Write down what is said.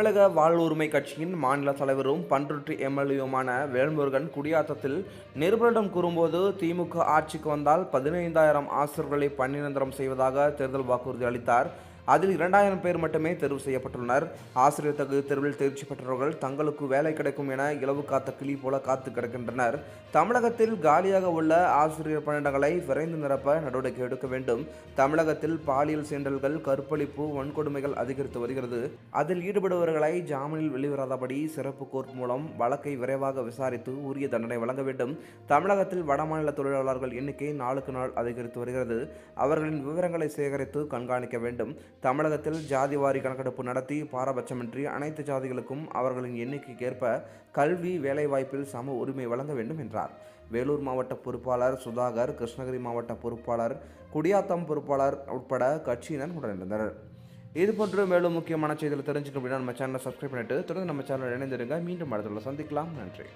தமிழக வாழ்வுரிமை கட்சியின் மாநில தலைவரும் பன்ருட்டி எம்எல்ஏவுமான வேல்முருகன் குடியாத்தத்தில் நிருபரிடம் கூறும்போது திமுக ஆட்சிக்கு வந்தால் பதினைந்தாயிரம் ஆசிரியர்களை பணிநிரந்தரம் செய்வதாக தேர்தல் வாக்குறுதி அளித்தார். அதில் இரண்டாயிரம் பேர் மட்டுமே தேர்வு செய்யப்பட்டுள்ளனர். ஆசிரியர் தகுதி தேர்வில் தேர்ச்சி பெற்றவர்கள் தங்களுக்கு வேலை கிடைக்கும் என இலவு காத்த கிளி போல காத்து கிடக்கின்றனர். தமிழகத்தில் காலியாக உள்ள ஆசிரியர் பணியிடங்களை விரைந்து நிரப்ப நடவடிக்கை எடுக்க வேண்டும். தமிழகத்தில் பாலியல் சீண்டல்கள் கற்பழிப்பு வன்கொடுமைகள் அதிகரித்து வருகிறது. அதில் ஈடுபடுபவர்களை ஜாமீனில் வெளிவராதபடி சிறப்பு கோர்ட் மூலம் வழக்கை விரைவாக விசாரித்து உரிய தண்டனை வழங்க வேண்டும். தமிழகத்தில் வடமாநில தொழிலாளர்கள் எண்ணிக்கை நாளுக்கு நாள் அதிகரித்து வருகிறது. அவர்களின் விவரங்களை சேகரித்து கண்காணிக்க வேண்டும். தமிழகத்தில் ஜாதிவாரி கணக்கெடுப்பு நடத்தி பாரபட்சமின்றி அனைத்து ஜாதிகளுக்கும் அவர்களின் எண்ணிக்கைக்கேற்ப கல்வி வேலைவாய்ப்பில் சம உரிமை வழங்க வேண்டும் என்றார். வேலூர் மாவட்ட பொறுப்பாளர் சுதாகர் கிருஷ்ணகிரி மாவட்ட பொறுப்பாளர் குடியாத்தம் பொறுப்பாளர் உட்பட கட்சியினர் உடனிருந்தனர். இதுபோன்று மேலும் முக்கியமான செய்திகளை தெரிஞ்சுக்க அப்படின்னா நம்ம சேனலை சப்ஸ்கிரைப் பண்ணிட்டு தொடர்ந்து நம்ம சேனல் இணைந்திருங்க. மீண்டும் அடுத்துள்ள சந்திக்கலாம். நன்றி.